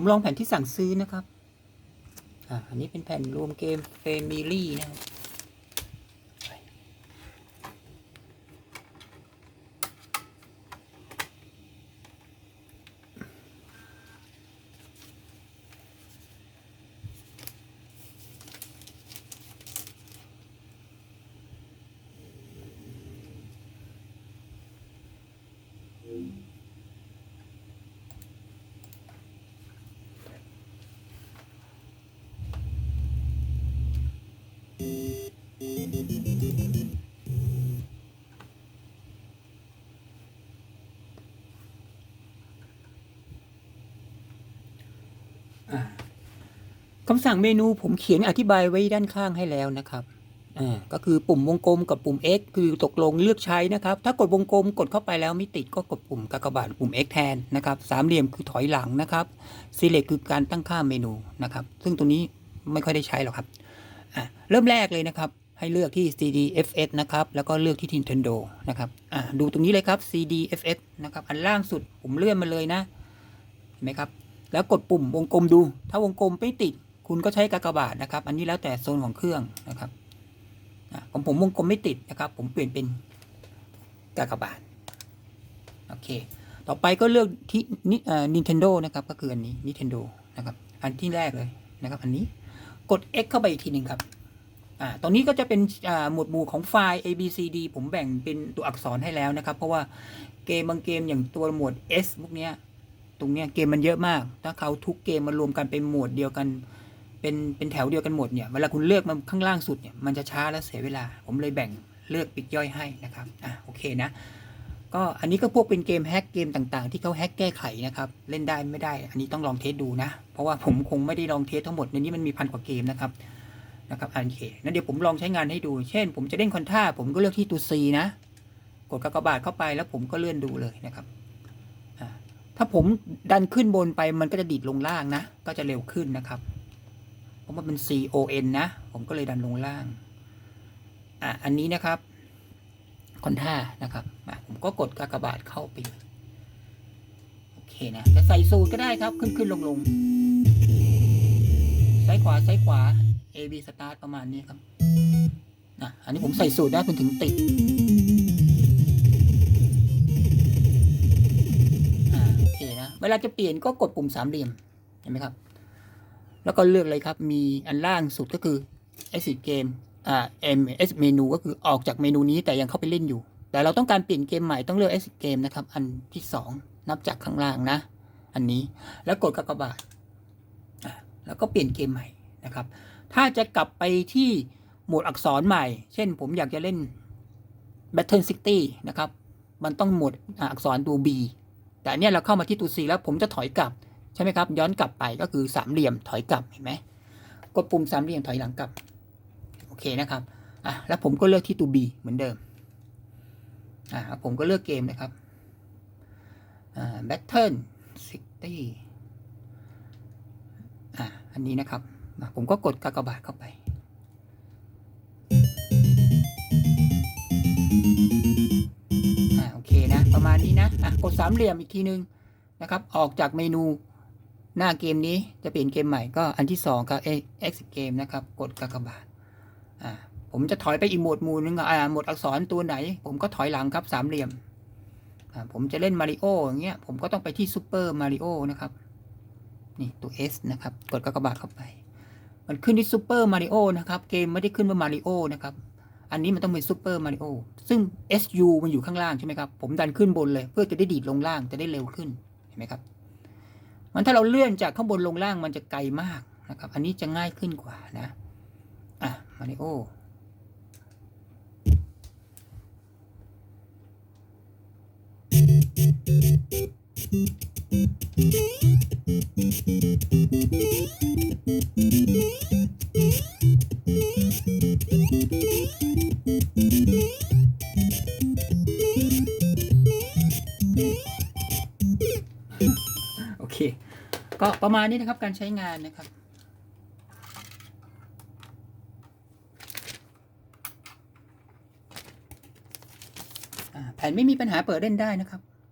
ผมลองแผ่นที่สั่งซื้อนะครับ อ่าอันนี้เป็นแผ่นรวมเกมเฟมิลี่นะครับ คำสั่งเมนูผมเขียนอธิบายไว้ด้านข้างให้แล้วนะครับอ่าก็คือปุ่มวงกลมกับปุ่ม X คือตกลงเลือกใช้นะครับ ถ้ากดวงกลมกดเข้าไปแล้วไม่ติดก็กดปุ่มกากบาทปุ่ม X แทนนะครับสามเหลี่ยมคือถอยหลังนะครับ Select คือการตั้งค่าเมนูนะครับ ซึ่งตัวนี้ไม่ค่อยได้ใช้หรอกครับอ่าเริ่มแรกเลยนะครับ ให้เลือกที่ CDFS นะครับ แล้วก็เลือกที่ Nintendo นะครับอ่าดูตรงนี้เลยครับ CDFS นะครับ อันล่างสุดผมเลื่อนมาเลยนะเห็นไหมครับ แล้วกดปุ่มวงกลมดู ถ้าวงกลมไม่ติด คุณก็ใช้กากบาทนะครับ อันนี้แล้วแต่โซนของเครื่องนะครับของผมวงกลมไม่ติดนะครับ ผมเปลี่ยนเป็นกากบาทโอเค ต่อไปก็เลือกที่นิเอ่ Nintendo นะครับ ก็คืออันนี้ Nintendo นะครับ อันที่แรกเลยนะครับ อันนี้กด X เข้าไปอีกทีหนึ่งครับอ่าตรงนี้ก็จะเป็นอ่าหมวดหมู่ของไฟล์ A B C D ผมแบ่งเป็นตัวอักษรให้แล้วนะครับ เพราะว่าเกมบางเกมอย่างตัวหมวด S พวกเนี้ย ตรงเนี้ยเกมมันเยอะมาก ถ้าเขาทุกเกมมารวมกันเป็นหมวดเดียวกัน เป็นเป็นแถวเดียวกันหมดเนี่ยเวลาคุณเลือกมันข้างล่างสุดเนี่ยมันจะช้าและเสียเวลา ผมเลยแบ่งเลือกปิดย่อยให้นะครับอะโอเคนะก็อันนี้ก็พวกเป็นเกมแฮกเกมต่างๆ ที่เขาแฮกแก้ไขนะครับเล่นได้ไม่ได้ อันนี้ต้องลองเทสดูนะ เพราะว่าผมคงไม่ได้ลองเทสทั้งหมดในนี้มันมีพันกว่าเกมนะครับนะครับอันเคนั้นเดี๋ยวผมลองใช้งานให้ดู เช่น ผมจะเล่นคอนท่าผมก็เลือกที่ตัว C นะ กดกากบาทเข้าไปแล้วผมก็เลื่อนดูเลยนะครับอ่าถ้าผมดันขึ้นบนไปมันก็จะดีดลงล่างนะ ก็จะเร็วขึ้นนะครับ เพราเป็น C O N นะ ผมก็เลยดันลงล่าง อะ อันนี้นะครับคอนท่านะครับอะผมก็กดกากบาทเข้าไปโอเคนะ จะใส่สูตรก็ได้ครับ ขึ้นขึ้นลงลงซ้ายขวาซ้ายขวา A B start ประมาณนี้ครับนะอันนี้ผมใส่สูตรได้คุณถึงติดอ่าโอเคนะ เวลาจะเปลี่ยนก็กดปุ่มสามเหลี่ยม เห็นไหมครับ แล้วก็เลือกเลยครับ มีอันล่างสุดก็คือ exit game อ่า M S เมนูก็คือออกจากเมนูนี้แต่ยังเข้าไปเล่นอยู่ แต่เราต้องการเปลี่ยนเกมใหม่ต้องเลือก exit game นะครับ อันที่สองนับจากข้างล่างนะ อันนี้แล้วกดกากบาทอ่าแล้วก็เปลี่ยนเกมใหม่นะครับ ถ้าจะกลับไปที่หมวดอักษรใหม่ เช่นผมอยากจะเล่น Battle City นะครับ มันต้องหมวดอักษรตัว B แต่เนี้ยเราเข้ามาที่ตัว C แล้วผมจะถอยกลับ ช่ไหมครับ ย้อนกลับไปก็คือสามเหลี่ยมถอยกลับเห็นไหมกดปุ่มสามเหลี่ยมถอยหลังกลับ โอเคนะครับอะแล้วผมก็เลือกที่ตัว B เหมือนเดิมอ่าแล้วผมก็เลือกเกมนะครับอ่า Battle City อ่าอันนี้นะครับ ผมก็กดกากบาทเข้าไปอ่าโอเคนะ ประมาณนี้นะอะกดสามเหลี่ยมอีกทีนึงนะครับ ออกจากเมนู หน้าเกมนี้จะเปลี่ยนเกมใหม่ก็อันที่สองครับ X Game นะครับ กดกากบาทอ่าผมจะถอยไปอีกโหมดหมู่นึงอ่าโหมดอักษรตัวไหน ผมก็ถอยหลังครับสามเหลี่ยมอ่าผมจะเล่นมาริโออย่างเงี้ยผมก็ต้องไปที่ซูเปอร์มาริโอนะครับ นี่ตัว S นะครับ กดกากบาทเข้าไป มันขึ้นที่ซูเปอร์มาริโอนะครับเกมไม่ได้ขึ้นว่ามาริโอนะครับอันนี้มันต้องเป็นซูเปอร์มาริโอซึ่ง SU มันอยู่ข้างล่างใช่ไหมครับ ผมดันขึ้นบนเลย เพื่อจะได้ดีดลงล่างจะได้เร็วขึ้น เห็นไหมครับ มันถ้าเราเลื่อนจากข้างบนลงล่างมันจะไกลมากนะครับ อันนี้จะง่ายขึ้นกว่านะ อะ มาริโอโอ ก็ประมาณนี้นะครับการใช้งานนะครับแผ่นไม่มีปัญหาเปิดเล่นได้นะครับ